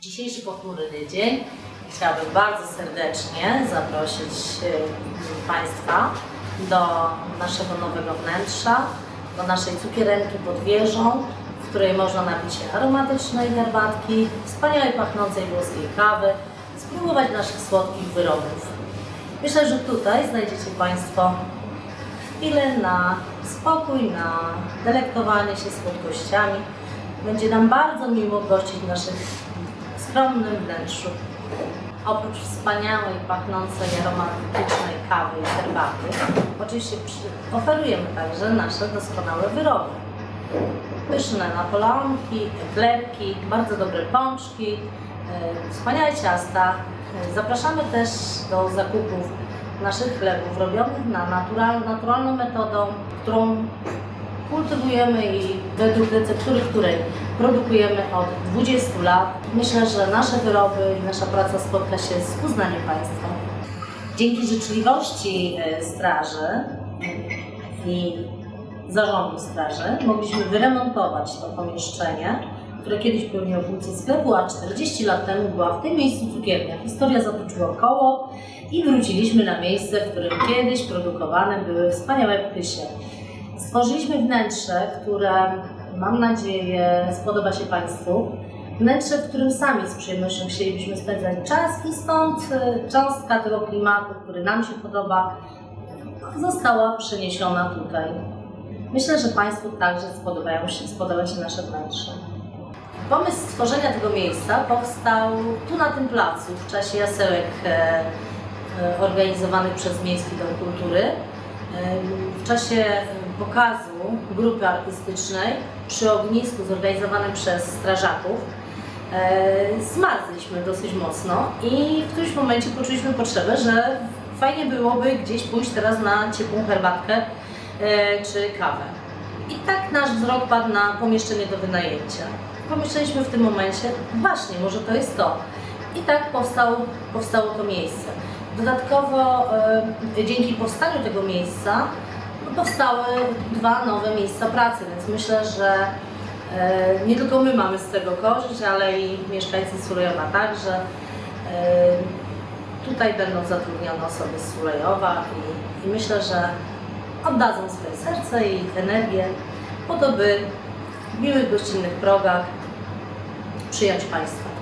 Dzisiejszy pochmury dzień chciałabym bardzo serdecznie zaprosić e, Państwa do naszego nowego wnętrza, do naszej cukierenki pod wieżą, w której można napić się aromatycznej herbatki, wspaniałej pachnącej włoskiej kawy, spróbować naszych słodkich wyrobów. Myślę, że tutaj znajdziecie Państwo chwilę na spokój, na delektowanie się słodkościami. Będzie nam bardzo miło gościć w naszym skromnym wnętrzu. Oprócz wspaniałej, pachnącej, aromatycznej kawy i herbaty, oczywiście oferujemy także nasze doskonałe wyroby. Pyszne napoleonki, eklerki, bardzo dobre pączki, e, wspaniałe ciasta. E, Zapraszamy też do zakupów naszych chlebów robionych na natural, naturalną metodą, którą kultywujemy i według receptury, której produkujemy od 20 lat. Myślę, że nasze wyroby i nasza praca spotka się z uznaniem Państwa. Dzięki życzliwości e, straży i zarządu straży mogliśmy wyremontować to pomieszczenie, które kiedyś pełniło funkcję sklepu, a 40 lat temu była w tym miejscu cukiernia. Historia zatoczyła koło i wróciliśmy na miejsce, w którym kiedyś produkowane były wspaniałe pysie. Stworzyliśmy wnętrze, które mam nadzieję spodoba się Państwu. Wnętrze, w którym sami z przyjemnością chcielibyśmy spędzać czas i stąd e, cząstka tego klimatu, który nam się podoba, została przeniesiona tutaj. Myślę, że Państwu także spodobają się, spodoba się nasze wnętrze. Pomysł stworzenia tego miejsca powstał tu na tym placu w czasie jasełek e, e, organizowanych przez Miejski Dom Kultury. W czasie pokazu grupy artystycznej przy ognisku zorganizowanym przez strażaków e, zmarzliśmy dosyć mocno i w którymś momencie poczuliśmy potrzebę, że fajnie byłoby gdzieś pójść teraz na ciepłą herbatkę e, czy kawę. I tak nasz wzrok padł na pomieszczenie do wynajęcia. Pomyśleliśmy w tym momencie, właśnie, może to jest to. I tak powstało, powstało to miejsce. Dodatkowo e, dzięki powstaniu tego miejsca powstały dwa nowe miejsca pracy, więc myślę, że e, nie tylko my mamy z tego korzyść, ale i mieszkańcy Sulejowa także. E, tutaj będą zatrudnione osoby z Sulejowa i, i myślę, że oddadzą swoje serce i energię po to, by w miłych, gościnnych progach przyjąć Państwa.